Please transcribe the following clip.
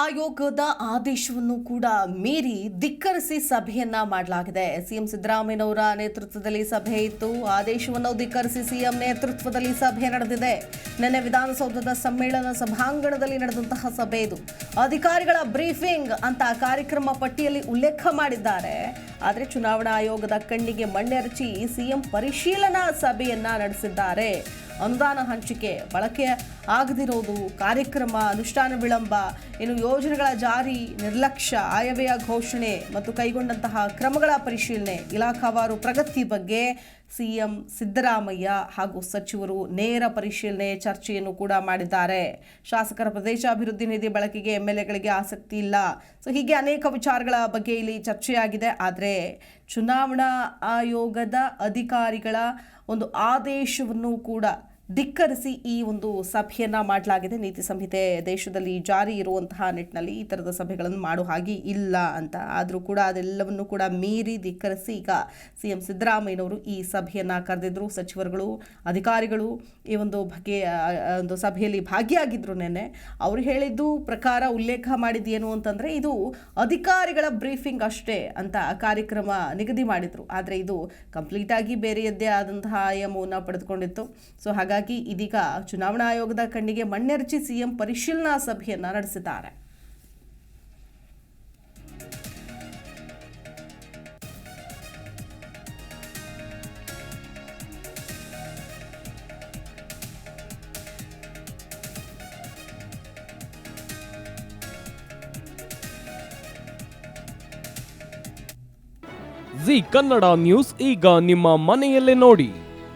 ಆಯೋಗದ ಆದೇಶವನ್ನು ಕೂಡ ಮೀರಿ ಧಿಕ್ಕರಿಸಿ ಸಭೆಯನ್ನ ಮಾಡಲಾಗಿದೆ. ಸಿಎಂ ಸಿದ್ದರಾಮಯ್ಯನವರ ನೇತೃತ್ವದಲ್ಲಿ ಸಭೆ ಇತ್ತು. ಆದೇಶವನ್ನು ಧಿಕ್ಕರಿಸಿ ಸಿಎಂ ನೇತೃತ್ವದಲ್ಲಿ ಸಭೆ ನಡೆದಿದೆ. ನಿನ್ನೆ ವಿಧಾನಸೌಧದ ಸಮ್ಮೇಳನ ಸಭಾಂಗಣದಲ್ಲಿ ನಡೆದಂತಹ ಸಭೆ ಇದು. ಅಧಿಕಾರಿಗಳ ಬ್ರೀಫಿಂಗ್ ಅಂತ ಕಾರ್ಯಕ್ರಮ ಪಟ್ಟಿಯಲ್ಲಿ ಉಲ್ಲೇಖ ಮಾಡಿದ್ದಾರೆ. ಆದರೆ ಚುನಾವಣಾ ಆಯೋಗದ ಕಣ್ಣಿಗೆ ಮಣ್ಣೆರಚಿ ಸಿಎಂ ಪರಿಶೀಲನಾ ಸಭೆಯನ್ನ ನಡೆಸಿದ್ದಾರೆ. ಅನುದಾನ ಹಂಚಿಕೆ, ಬಳಕೆ ಆಗದಿರೋದು, ಕಾರ್ಯಕ್ರಮ, ಅನುಷ್ಠಾನ ವಿಳಂಬ, ಇನ್ನು ಯೋಜನೆಗಳ ಜಾರಿ, ನಿರ್ಲಕ್ಷ್ಯ, ಆಯವ್ಯಯ ಘೋಷಣೆ ಮತ್ತು ಕೈಗೊಂಡಂತಹ ಕ್ರಮಗಳ ಪರಿಶೀಲನೆ ಇಲಾಖಾವಾರು ಪ್ರಗತಿ ಬಗ್ಗೆ ಸಿಎಂ ಸಿದ್ದರಾಮಯ್ಯ ಹಾಗೂ ಸಚಿವರು ನೇರ ಪರಿಶೀಲನೆ ಚರ್ಚೆಯನ್ನು ಕೂಡ ಮಾಡಿದ್ದಾರೆ. ಶಾಸಕರ ಪ್ರದೇಶಾಭಿವೃದ್ಧಿ ನಿಧಿ ಬಳಕೆಗೆ ಎಂ ಎಲ್ ಎಗಳಿಗೆ ಆಸಕ್ತಿ ಇಲ್ಲ. ಸೊ, ಹೀಗೆ ಅನೇಕ ವಿಚಾರಗಳ ಬಗ್ಗೆ ಇಲ್ಲಿ ಚರ್ಚೆಯಾಗಿದೆ. ಆದರೆ ಚುನಾವಣಾ ಆಯೋಗದ ಅಧಿಕಾರಿಗಳ ಒಂದು ಆದೇಶವನ್ನು ಕೂಡ ಧಿಕ್ಕರಿಸಿ ಈ ಒಂದು ಸಭೆಯನ್ನ ಮಾಡಲಾಗಿದೆ. ನೀತಿ ಸಂಹಿತೆ ದೇಶದಲ್ಲಿ ಜಾರಿ ಇರುವಂತಹ ನಿಟ್ಟಿನಲ್ಲಿ ಈ ಥರದ ಸಭೆಗಳನ್ನು ಮಾಡೋ ಹಾಗೆ ಇಲ್ಲ ಅಂತ. ಆದರೂ ಕೂಡ ಅದೆಲ್ಲವನ್ನು ಕೂಡ ಮೀರಿ ಧಿಕ್ಕರಿಸಿ ಈಗ ಸಿ ಎಂ ಸಿದ್ದರಾಮಯ್ಯನವರು ಈ ಸಭೆಯನ್ನ ಕರೆದಿದ್ರು. ಸಚಿವರುಗಳು, ಅಧಿಕಾರಿಗಳು ಈ ಒಂದು ಬಗ್ಗೆ ಒಂದು ಸಭೆಯಲ್ಲಿ ಭಾಗಿಯಾಗಿದ್ರು ನೆನ್ನೆ. ಅವರು ಹೇಳಿದ್ದು ಪ್ರಕಾರ ಉಲ್ಲೇಖ ಮಾಡಿದ್ದೇನು ಅಂತಂದ್ರೆ ಇದು ಅಧಿಕಾರಿಗಳ ಬ್ರೀಫಿಂಗ್ ಅಷ್ಟೇ ಅಂತ ಕಾರ್ಯಕ್ರಮ ನಿಗದಿ ಮಾಡಿದ್ರು. ಆದರೆ ಇದು ಕಂಪ್ಲೀಟ್ ಆಗಿ ಬೇರೆಯದ್ದೇ ಆದಂತಹ ಆಯಾಮವನ್ನು ಪಡೆದುಕೊಂಡಿತ್ತು. ಸೊ ಹಾಗಾಗಿ ಇದೀಗ ಚುನಾವಣಾ ಆಯೋಗದ ಕಣ್ಣಿಗೆ ಮಣ್ಣೆರಚಿ ಸಿಎಂ ಪರಿಶೀಲನಾ ಸಭೆಯನ್ನ ನಡೆಸಿದ್ದಾರೆ. ಜಿ ಕನ್ನಡ ನ್ಯೂಸ್ ಈಗ ನಿಮ್ಮ ಮನೆಯಲ್ಲೇ ನೋಡಿ.